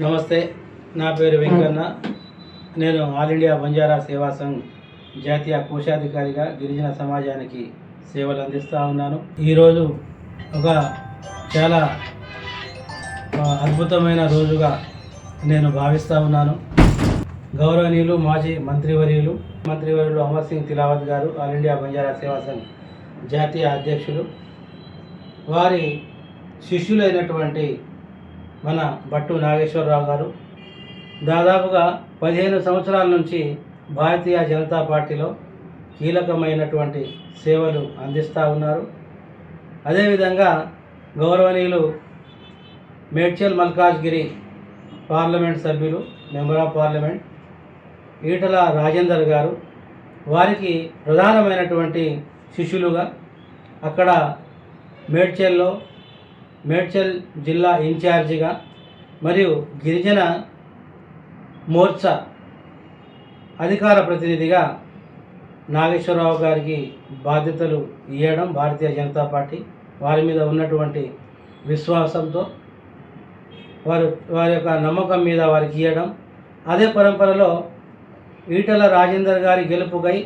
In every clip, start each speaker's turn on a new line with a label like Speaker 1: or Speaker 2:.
Speaker 1: నమస్తే నా పేరు వెంకన్న. నేను ఆల్ ఇండియా బంజారా సేవా సంఘ్ జాతీయ కోశాధికారిగా గిరిజన సమాజానికి సేవలు అందిస్తూ ఉన్నాను. ఈరోజు ఒక చాలా అద్భుతమైన రోజుగా నేను భావిస్తూ ఉన్నాను. గౌరవనీయులు మాజీ మంత్రివర్యులు మంత్రివర్యులు అమర్ సింగ్ తిలావత్ గారు ఆల్ ఇండియా బంజారా సేవా సంఘ్ జాతీయ అధ్యక్షులు. వారి శిష్యులైనటువంటి మన భట్టు నాగేశ్వరరావు గారు. దాదాపుగా పదిహేను సంవత్సరాల నుంచి భారతీయ జనతా పార్టీలో కీలకమైనటువంటి సేవలు అందిస్తూ ఉన్నారు. అదేవిధంగా గౌరవనీయులు మేడ్చల్ మల్కాజ్గిరి పార్లమెంట్ సభ్యులు member of parliament Etela Rajender గారు. వారికి ప్రధానమైనటువంటి శిష్యులుగా అక్కడ మేడ్చల్లో మేడ్చల్ జిల్లా ఇన్ఛార్జిగా మరియు గిరిజన మోర్చా అధికార ప్రతినిధిగా నాగేశ్వరరావు గారికి బాధ్యతలు ఇవ్వడం భారతీయ జనతా పార్టీ వారి మీద ఉన్నటువంటి విశ్వాసంతో వారు వారి యొక్క నమ్మకం మీద వారికి ఇవ్వడం అదే పరంపరలో ఈటల రాజేందర్ గారి గెలుపుకై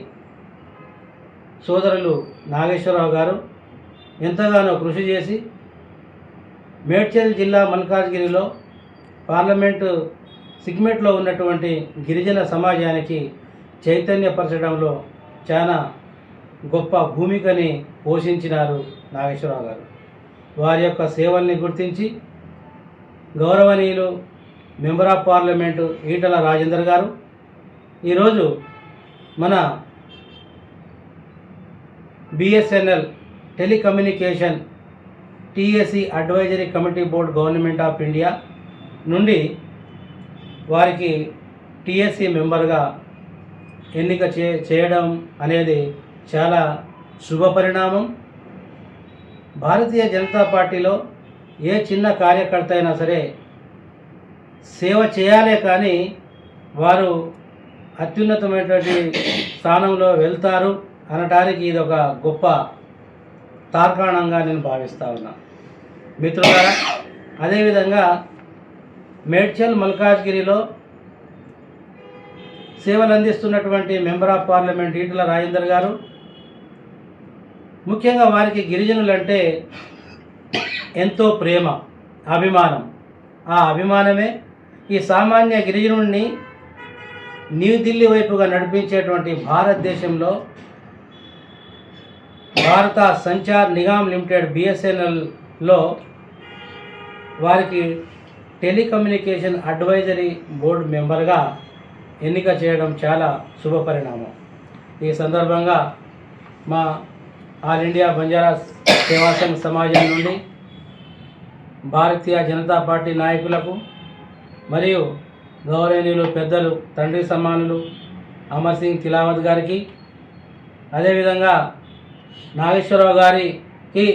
Speaker 1: సోదరులు నాగేశ్వరరావు గారు ఎంతగానో కృషి చేసి మేడ్చల్ జిల్లా మల్కాజ్గిరిలో పార్లమెంటు సిగ్మెంట్లో ఉన్నటువంటి గిరిజన సమాజానికి చైతన్యపరచడంలో చాలా గొప్ప భూమికని పోషించినారు నాగేశ్వరరావు గారు. వారి యొక్క సేవల్ని గుర్తించి గౌరవనీయులు member of parliament Etela Rajender గారు ఈరోజు మన BSNL telecommunication TSC advisory committee board government of India నుండి వారికి టిఎస్సి మెంబర్గా ఎన్నిక చే చేయడం అనేది చాలా శుభ పరిణామం. భారతీయ జనతా పార్టీలో ఏ చిన్న కార్యకర్త అయినా సరే సేవ చేయాలే కానీ వారు అత్యున్నతమైనటువంటి స్థానంలో వెళ్తారు అనటానికి ఇది ఒక గొప్ప తార్కాణంగా నేను భావిస్తా ఉన్నాను మిత్రులారా అదేవిధంగా మేడ్చల్ మల్కాజ్గిరిలో సేవలు అందిస్తున్నటువంటి member of parliament Etela Rajender గారు ముఖ్యంగా వారికి గిరిజనులంటే ఎంతో ప్రేమ అభిమానం. ఆ అభిమానమే ఈ సామాన్య గిరిజనుడిని న్యూఢిల్లీ వైపుగా నడిపించేటువంటి భారతదేశంలో భారత సంచార్ నిగమ్ లిమిటెడ్ బిఎస్ఎన్ఎల్లో వారికి టెలికమ్యూనికేషన్ అడ్వైజరీ బోర్డు మెంబర్గా ఎన్నిక చేయడం చాలా శుభ పరిణామం ఈ సందర్భంగా మా ఆల్ ఇండియా బంజారా సేవా సంఘ్ సమాజం నుండి భారతీయ జనతా పార్టీ నాయకులకు మరియు గౌరవనీయులు పెద్దలు తండ్రి సమానులు అమర్ సింగ్ తిలావత్ గారికి అదేవిధంగా నాగేశ్వరరావు గారికి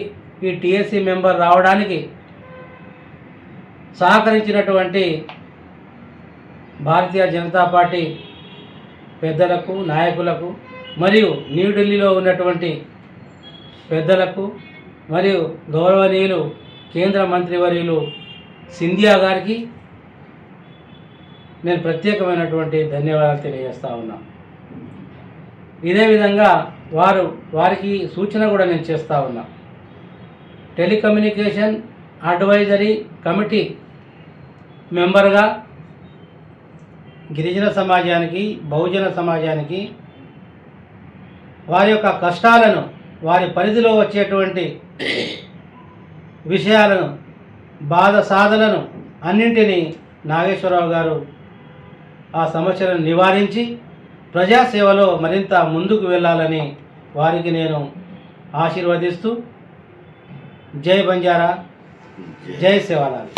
Speaker 1: ఈ టీఎస్సీ మెంబర్ రావడానికి సహకరించినటువంటి భారతీయ జనతా పార్టీ పెద్దలకు నాయకులకు మరియు న్యూఢిల్లీలో ఉన్నటువంటి పెద్దలకు మరియు గౌరవనీయులు కేంద్ర మంత్రివర్యులు సింధియా గారికి నేను ప్రత్యేకమైనటువంటి ధన్యవాదాలు తెలియజేస్తా ఉన్నా. ఇదే విధంగా వారు వారికి సూచన కూడా నేను చేస్తూ ఉన్నా. టెలికమ్యూనికేషన్ అడ్వైజరీ కమిటీ మెంబర్గా గిరిజన సమాజానికి బహుజన సమాజానికి వారి యొక్క కష్టాలను వారి పరిధిలో వచ్చేటువంటి విషయాలను బాధ సాధనను అన్నింటినీ నాగేశ్వరరావు గారు ఆ సమస్యలను నివారించి ప్రజాసేవలో మరింత ముందుకు వెళ్ళాలని వారికి నేను ఆశీర్వదిస్తూ జై బంజారా. జై సేవాలాల్